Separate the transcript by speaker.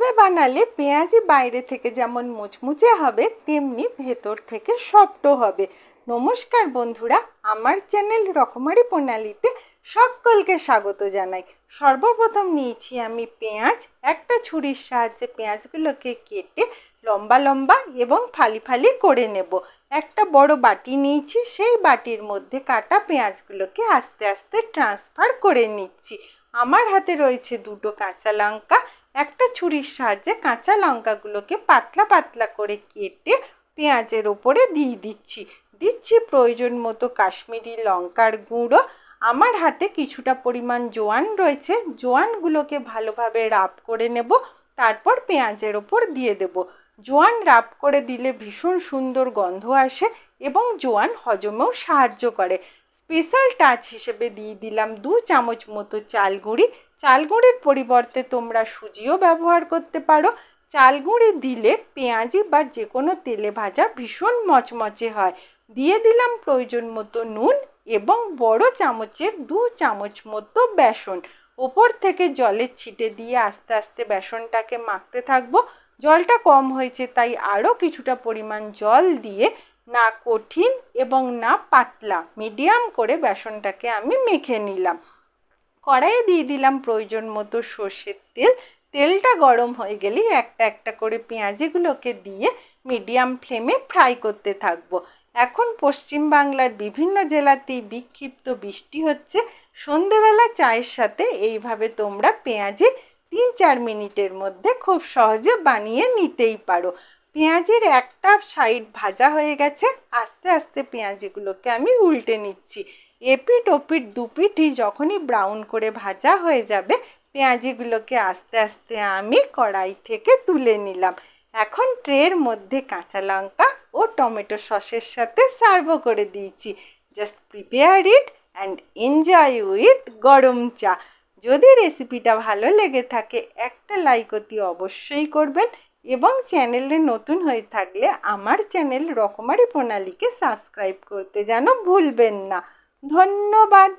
Speaker 1: এইভাবে বানালে পেঁয়াজি বাইরে থেকে যেমন মুচমুচে হবে, তেমনি ভেতর থেকে শক্ত হবে। নমস্কার বন্ধুরা, আমার চ্যানেল রকমারি প্রণালীতে সকলকে স্বাগত জানাই। সর্বপ্রথম নিয়েছি আমি পেঁয়াজ। একটা ছুরির সাহায্যে পেঁয়াজগুলোকে কেটে লম্বা লম্বা এবং ফালি ফালি করে নেব। একটা বড় বাটি নিয়েছি, সেই বাটির মধ্যে কাটা পেঁয়াজগুলোকে আস্তে আস্তে ট্রান্সফার করে নিচ্ছি। আমার হাতে রয়েছে দুটো কাঁচা লঙ্কা একটা ছুরির সাহায্যে কাঁচা লঙ্কাগুলোকে পাতলা পাতলা করে কেটে পেঁয়াজের ওপরে দিয়ে দিচ্ছি। দিচ্ছি প্রয়োজন মতো কাশ্মীরি লঙ্কার গুঁড়ো। আমার হাতে কিছুটা পরিমাণ জোয়ান রয়েছে। জোয়ানগুলোকে ভালোভাবে রাব করে নেব, তারপর পেঁয়াজের ওপর দিয়ে দেব। জোয়ান রাব করে দিলে ভীষণ সুন্দর গন্ধ আসে এবং জোয়ান হজমেও সাহায্য করে। স্পেশাল টাচ হিসেবে দিয়ে দিলাম দু চামচ মতো চাল গুঁড়ি চাল গুঁড়ির পরিবর্তে তোমরা সুজিও ব্যবহার করতে পারো। চাল গুঁড়ি দিলে পেঁয়াজি বা যে কোনো তেলে ভাজা ভীষণ মচমচে হয়। দিয়ে দিলাম প্রয়োজন মতো নুন এবং বড় চামচের দু চামচ মতো বেসন। ওপর থেকে জলের ছিটে দিয়ে আস্তে আস্তে বেসনটাকে মাখতে থাকব। জলটা কম হয়েছে, তাই আরও কিছুটা পরিমাণ জল দিয়ে না কঠিন এবং না পাতলা। মিডিয়াম করে বেসনটাকে আমি মেখে নিলাম। কড়াইয়ে দিয়ে দিলাম প্রয়োজন মতো সর্ষের তেল। তেলটা গরম হয়ে গেলেই একটা একটা করে পেঁয়াজিগুলোকে দিয়ে মিডিয়াম ফ্লেমে ফ্রাই করতে থাকব। এখন পশ্চিম বাংলার বিভিন্ন জেলাতেই বিক্ষিপ্ত বৃষ্টি হচ্ছে। সন্ধেবেলা চায়ের সাথে এইভাবে তোমরা পেঁয়াজি তিন চার মিনিটের মধ্যে খুব সহজে বানিয়ে নিতেই পারো। পেঁয়াজের একটা সাইড ভাজা হয়ে গেছে, আস্তে আস্তে পেঁয়াজিগুলোকে আমি উল্টে নিচ্ছি। এপিট ওপিট দুপিঠই যখনই ব্রাউন করে ভাজা হয়ে যাবে, পেঁয়াজিগুলোকে আস্তে আস্তে আমি কড়াই থেকে তুলে নিলাম। এখন ট্রের মধ্যে কাঁচা লঙ্কা ও টমেটো সসের সাথে সার্ভ করে দিয়েছি। Just prepare it and enjoy with গরম চা। যদি রেসিপিটা ভালো লেগে থাকে, একটা লাইক অতি অবশ্যই করবেন। এবং চ্যানেলে নতুন হয়ে থাকলে আমার চ্যানেল রকমারি প্রণালীকে সাবস্ক্রাইব করতে যেন ভুলবেন না। ধন্যবাদ।